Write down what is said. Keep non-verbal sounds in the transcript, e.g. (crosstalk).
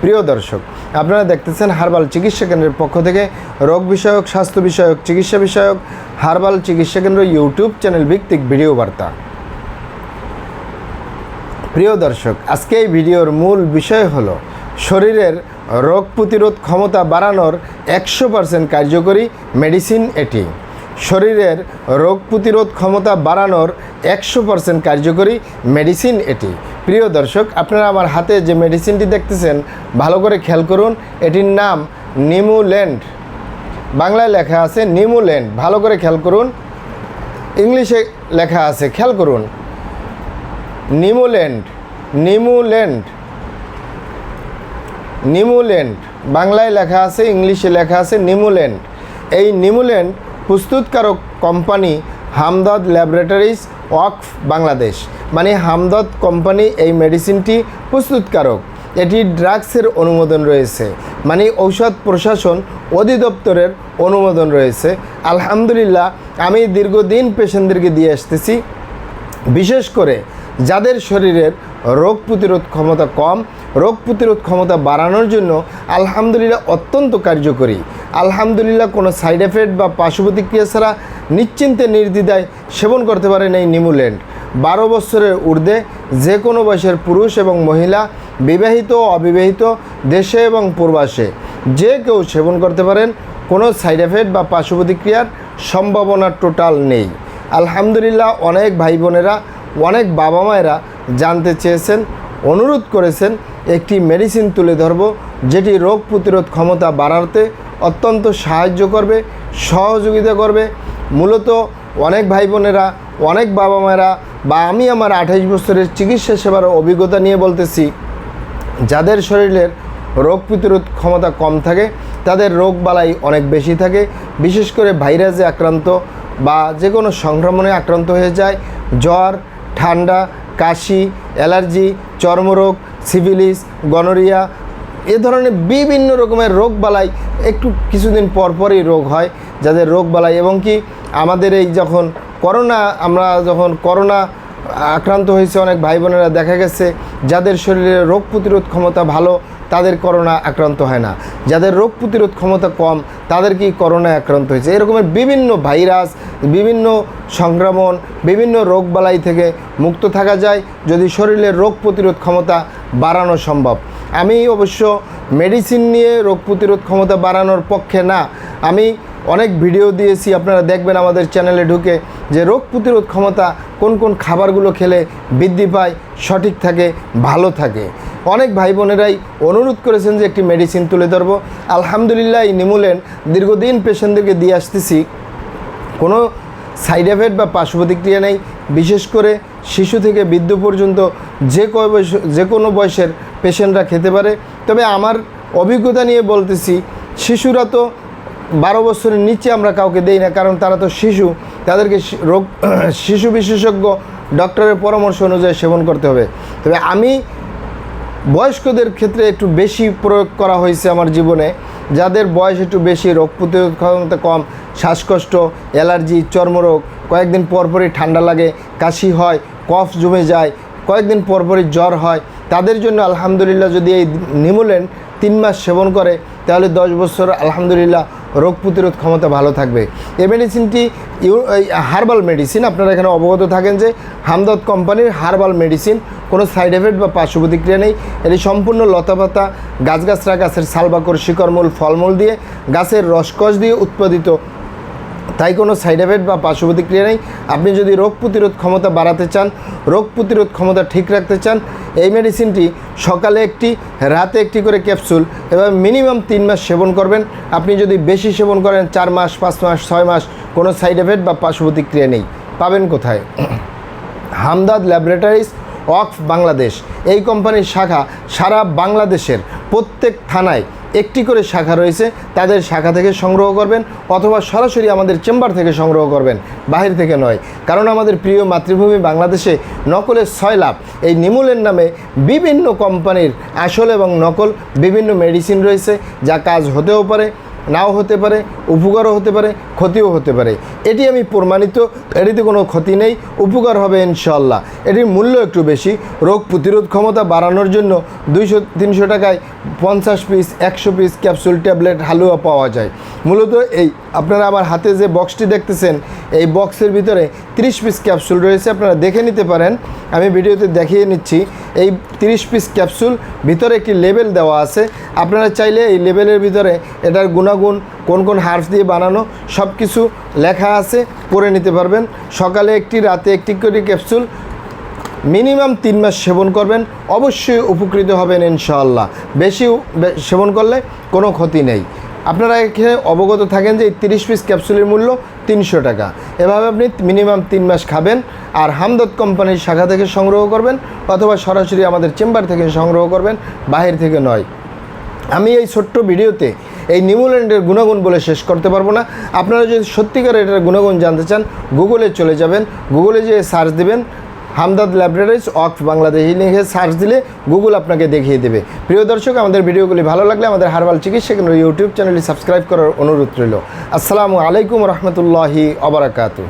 প্রিয় দর্শক, আপনারা দেখতেছেন হার্বাল চিকিৎসা কেন্দ্রের পক্ষ থেকে রোগ বিষয়ক, স্বাস্থ্য বিষয়ক, চিকিৎসা বিষয়ক হার্বাল চিকিৎসা কেন্দ্র ইউটিউব চ্যানেল ভিত্তিক ভিডিও বার্তা। প্রিয় দর্শক, আজকে এই ভিডিওর মূল বিষয় হলো শরীরের রোগ প্রতিরোধ ক্ষমতা বাড়ানোর একশো পার্সেন্ট কার্যকরী মেডিসিন এটি। শরীরের রোগ প্রতিরোধ ক্ষমতা বাড়ানোর একশো পার্সেন্ট কার্যকরী মেডিসিন এটি। প্রিয় দর্শক, আপনারা আমার হাতে যে মেডিসিনটি দেখতেছেন, ভালো করে খেয়াল করুন, এটির নাম নিমুল্যান্ড বাংলায় লেখা আছে নিমুল্যান্ড ভালো করে খেয়াল করুন। ইংলিশে লেখা আছে, খেয়াল করুন। নিমুল্যান্ড নিমুল্যান্ড নিমুল্যান্ড বাংলায় লেখা আছে, ইংলিশে লেখা আছে নিমুল্যান্ড এই নিমুল্যান্ড প্রস্তুতকারক কোম্পানি হামদদ ল্যাবরেটরিজ ওয়াকফ বাংলাদেশ। মানে হামদদ কোম্পানি এই মেডিসিনটি প্রস্তুতকারক। এটি ড্রাগসের অনুমোদন রয়েছে। মানে ঔষধ প্রশাসন অধিদপ্তরের অনুমোদন রয়েছে। আলহামদুলিল্লাহ, আমি দীর্ঘদিন পেশেন্টদেরকে দিয়ে আসতেছি। বিশেষ করে যাদের শরীরের রোগ প্রতিরোধ ক্ষমতা কম, রোগ প্রতিরোধ ক্ষমতা বাড়ানোর জন্য আলহামদুলিল্লাহ অত্যন্ত কার্যকরী। আলহামদুলিল্লাহ কোনো সাইড এফেক্ট বা পার্শ্ব প্রতিক্রিয়া ছাড়া নিশ্চিন্তে নির্দ্বিধায় সেবন করতে পারেন এই নিমুল্যান্ড বারো বছরের ঊর্ধ্বে যে কোনো বয়সের পুরুষ এবং মহিলা, বিবাহিত অবিবাহিত, দেশে এবং পূর্বাসে যে কেউ সেবন করতে পারেন, কোনো সাইড এফেক্ট বা পার্শ্ব প্রতিক্রিয়ার সম্ভাবনা টোটাল নেই। আলহামদুলিল্লাহ অনেক ভাই বোনেরা অনেক বাবা মায়েরা জানতে চেয়েছেন, অনুরোধ করেছেন একটি মেডিসিন তুলে ধরব, যেটি রোগ প্রতিরোধ ক্ষমতা বাড়াতে অত্যন্ত সাহায্য করবে, সহযোগিতা করবে। মূলত অনেক ভাই বোনেরা অনেক বাবা মায়েরা বা আমি আমার আঠাইশ বছরের চিকিৎসা সেবার অভিজ্ঞতা নিয়ে বলতেছি, যাদের শরীরের রোগ প্রতিরোধ ক্ষমতা কম থাকে, তাদের রোগ বালাই অনেক বেশি থাকে, বিশেষ করে ভাইরাসে আক্রান্ত বা যে কোনো সংক্রমণে আক্রান্ত হয়ে যায়, জ্বর ঠান্ডা, কাশি, অ্যালার্জি, চর্মরোগ, সিভিলিস, গনোরিয়া এ ধরনের বিভিন্ন রকমের রোগ বালাই একটু কিছুদিন পর পরই রোগ হয়, যাদের রোগ বালাই। এবং কি আমাদের এই যখন করোনা, আমরা যখন করোনা আক্রান্ত হয়েছে, অনেক ভাই বোনেরা দেখা গেছে, যাদের শরীরে রোগ প্রতিরোধ ক্ষমতা ভালো, তাদের করোনা আক্রান্ত হয় না। যাদের রোগ প্রতিরোধ ক্ষমতা কম তাদের কি করোনায় আক্রান্ত হয়েছে। এরকমের বিভিন্ন ভাইরাস, বিভিন্ন সংক্রমণ, বিভিন্ন রোগ বালাই থেকে মুক্ত থাকা যায়, যদি শরীরের রোগ প্রতিরোধ ক্ষমতা বাড়ানো সম্ভব। আমি অবশ্য মেডিসিন নিয়ে রোগ প্রতিরোধ ক্ষমতা বাড়ানোর পক্ষে না। আমি অনেক ভিডিও দিয়েছি, আপনারা দেখবেন আমাদের চ্যানেলে ঢুকে, যে রোগ প্রতিরোধ ক্ষমতা কোন কোন খাবারগুলো খেলে বৃদ্ধি পায়, সঠিক থাকে, ভালো থাকে। অনেক ভাই বোনেরাই অনুরোধ করেছেন যে একটি মেডিসিন তুলে ধরবো। আলহামদুলিল্লাহ, এই নিমুলেন, দীর্ঘদিন পেশেন্টদেরকে দিয়ে আসতেছি। কোনো সাইড এফেক্ট বা পার্শ্ব প্রতিক্রিয়া নেই। বিশেষ করে শিশু থেকে বৃদ্ধ পর্যন্ত যে কয় বয়স যে কোনো বয়সের পেশেন্টরা খেতে পারে। তবে আমার অভিজ্ঞতা নিয়ে বলতেছি, শিশুরা তো বারো বছরের নিচে আমরা কাউকে দেই না, কারণ তারা তো শিশু। তাদেরকে রোগ, (clears throat) শিশু বিশেষজ্ঞ ডক্টরের পরামর্শ অনুযায়ী সেবন করতে হবে। তবে আমি বয়স্কদের ক্ষেত্রে একটু বেশি প্রয়োগ করা হয়েছে আমার জীবনে। যাদের বয়স একটু বেশি, রোগ প্রতিরোধ ক্ষমতা কম, শ্বাসকষ্ট, অ্যালার্জি, চর্মরোগ, কয়েকদিন পরপরই ঠান্ডা লাগে, কাশি হয়, কফ জমে যায়, কয়েকদিন পরপরই জ্বর হয় তাদের জন্য আলহামদুলিল্লাহ যদি এই নিমুলেন তিন মাস সেবন করে, তাহলে দশ বছর আলহামদুলিল্লাহ রোগ প্রতিরোধ ক্ষমতা ভালো থাকবে। এই মেডিসিনটি হার্বাল মেডিসিন আপনারা এখানে অবগত থাকেন যে হামদত কোম্পানির হার্বাল মেডিসিন কোনো সাইড এফেক্ট বা পার্শ্ব প্রতিক্রিয়া নেই। এটি সম্পূর্ণ লতাপাতা, গাছগাছরা, গাছের সালবাকর, শিকড়মূল, ফলমূল দিয়ে গাছের রসকস দিয়ে উৎপাদিত তাই কোনো সাইড এফেক্ট বা পার্শ্ব প্রতিক্রিয়া নেই। আপনি যদি রোগ প্রতিরোধ ক্ষমতা বাড়াতে চান, রোগ প্রতিরোধ ক্ষমতা ঠিক রাখতে চান, এই মেডিসিনটি সকালে একটি, রাতে একটি করে ক্যাপসুল এবং মিনিমাম তিন মাস সেবন করবেন। আপনি যদি বেশি সেবন করেন, চার মাস, পাঁচ মাস, ছয় মাস, কোনো সাইড এফেক্ট বা পার্শ্ব প্রতিক্রিয়া নেই। পাবেন কোথায়? Hamdard laboratories of Bangladesh. এই কোম্পানির শাখা সারা বাংলাদেশের প্রত্যেক থানায় একটি করে শাখা রয়েছে, তাদের শাখা থেকে সংগ্রহ করবেন অথবা সরাসরি আমাদের চেম্বার থেকে সংগ্রহ করবেন, বাহির থেকে নয়। কারণ আমাদের প্রিয় মাতৃভূমি বাংলাদেশে নকলের ছয় লাভ। এই নিমুলের নামে বিভিন্ন কোম্পানির আসল এবং নকল বিভিন্ন মেডিসিন রয়েছে, যা কাজ হতেও পারে। নাও হতে পারে, উপকারও হতে পারে, ক্ষতিও হতে পারে। এটি আমি প্রমাণিত, এটিতে কোনো ক্ষতি নেই, উপকার হবে ইনশাল্লাহ এটির মূল্য একটু বেশি। রোগ প্রতিরোধ ক্ষমতা বাড়ানোর জন্য দুইশো, তিনশো টাকায় পঞ্চাশ পিস একশো পিস ক্যাপসুল ট্যাবলেট হালুয়া পাওয়া যায়। মূলত এই, আপনারা আমার হাতে যে বক্সটি দেখতেছেন, এই বক্সের ভিতরে 30 পিস ক্যাপসুল রয়েছে, আপনারা দেখে নিতে পারেন। আমি ভিডিওতে দেখিয়ে নিচ্ছি, এই 30 পিস ক্যাপসুল ভিতরে একটি লেবেল দেওয়া আছে। আপনারা চাইলে এই লেবেলের ভিতরে এটার গুণাগুণ, কোন কোন হার্ফ দিয়ে বানানো সব কিছু লেখা আছে, পড়ে নিতে পারবেন। সকালে একটি, রাতে একটি করে ক্যাপসুল মিনিমাম তিন মাস সেবন করবেন, অবশ্যই উপকৃত হবেন ইনশাআল্লাহ। বেশি সেবন করলে কোনো ক্ষতি নেই। আপনারা এখানে অবগত থাকেন যে এই তিরিশ পিস ক্যাপসুলের মূল্য তিনশো টাকা। এভাবে আপনি মিনিমাম তিন মাস খাবেন আর হামদত কোম্পানির শাখা থেকে সংগ্রহ করবেন অথবা সরাসরি আমাদের চেম্বার থেকে সংগ্রহ করবেন, বাহির থেকে নয়। আমি এই ছোট্ট ভিডিওতে এই নিউল্যান্ডের গুণাগুণ বলে শেষ করতে পারব না। আপনারা যদি সত্যিকার এটার গুণাগুণ জানতে চান গুগলে চলে যাবেন। গুগলে যেয়ে সার্চ দিবেন হামদাদ ল্যাবরেটরিজ বাংলাদেশ এই লিখে সার্চ দিলে গুগল আপনাকে দেখিয়ে দেবে। প্রিয় দর্শক, আমাদের ভিডিওগুলি ভালো লাগলে আমাদের হারবাল চিকিৎসা কেন্দ্র ইউটিউব চ্যানেলটি সাবস্ক্রাইব করার অনুরোধ রইল। আসসালামু আলাইকুম রহমতুল্লাহি অবরাকাতু